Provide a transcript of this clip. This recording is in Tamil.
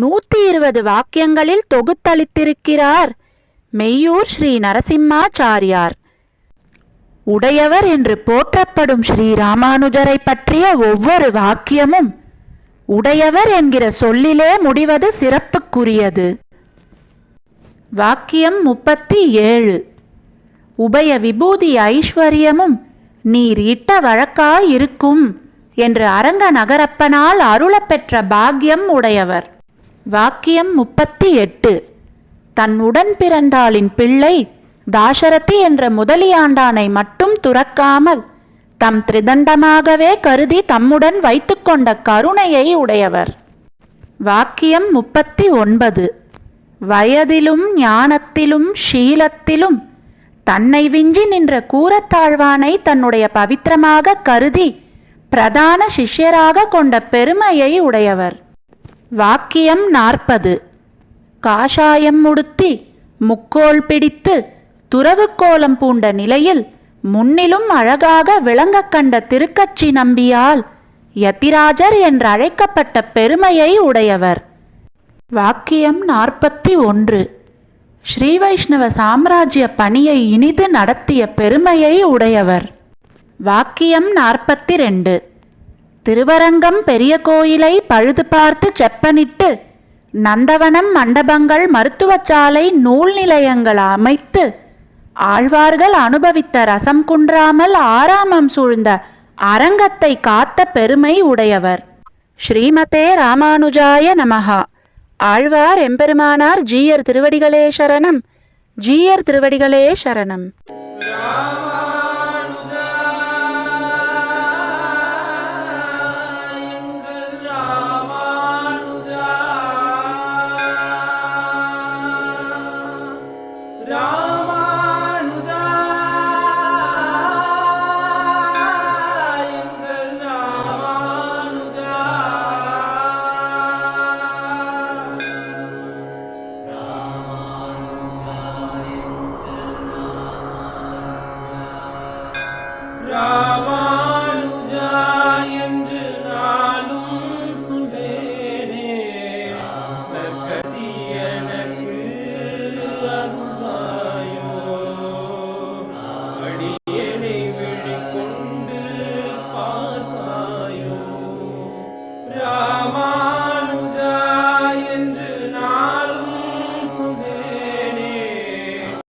நூத்தி இருபது வாக்கியங்களில் தொகுத்தளித்திருக்கிறார் மெய்யூர் ஸ்ரீ நரசிம்மாச்சாரியார். உடையவர் என்று போற்றப்படும் ஸ்ரீ ராமானுஜரை பற்றிய ஒவ்வொரு வாக்கியமும் உடையவர் என்கிற சொல்லிலே முடிவது சிறப்புக்குரியது. வாக்கியம் முப்பத்தி ஏழு உபய விபூதி ஐஸ்வர்யமும் நீர் இட்ட வழக்காயிருக்கும் என்று அரங்க நகரப்பனால் அருளப்பெற்ற பாக்கியம் உடையவர். வாக்கியம் முப்பத்தி எட்டு. தன் உடன் பிறந்தாளின் பிள்ளை தாசரதி என்ற முதலியாண்டானை மட்டும் துறக்காமல் தம் திரிதண்டமாகவே கருதி தம்முடன் வைத்துக்கொண்ட கருணையை உடையவர். வாக்கியம் முப்பத்தி ஒன்பது. வயதிலும் ஞானத்திலும் ஷீலத்திலும் தன்னை விஞ்சி நின்ற கூறத்தாழ்வானை தன்னுடைய பவித்திரமாக கருதி பிரதான சிஷ்யராக கொண்ட பெருமையை உடையவர். வாக்கியம் நாற்பது. காஷாயம் உடுத்தி முக்கோல் பிடித்து துறவுக்கோலம் பூண்ட நிலையில் முன்னிலும் அழகாக விளங்கக் கண்ட திருக்கட்சி நம்பியால் யதிராஜர் என்றழைக்கப்பட்ட பெருமையை உடையவர். வாக்கியம் நாற்பத்தி ஒன்று. ஸ்ரீ வைஷ்ணவ சாம்ராஜ்ய பணியை இனிது நடத்திய பெருமையை உடையவர். வாக்கியம் நாற்பத்தி ரெண்டு. திருவரங்கம் பெரிய கோயிலை பழுது பார்த்து செப்பனிட்டு நந்தவனம் மண்டபங்கள் மருத்துவச்சாலை நூல் நிலையங்கள் அமைத்து ஆழ்வார்கள் அனுபவித்த ரசம் குன்றாமல் ஆராமம் சூழ்ந்த அரங்கத்தை காத்த பெருமை உடையவர். ஸ்ரீமதே ராமானுஜாய நமஹா. ஆழ்வார் எம்பெருமானார் ஜீயர் திருவடிகளே சரணம். ஜீயர் திருவடிகளே சரணம். Ram.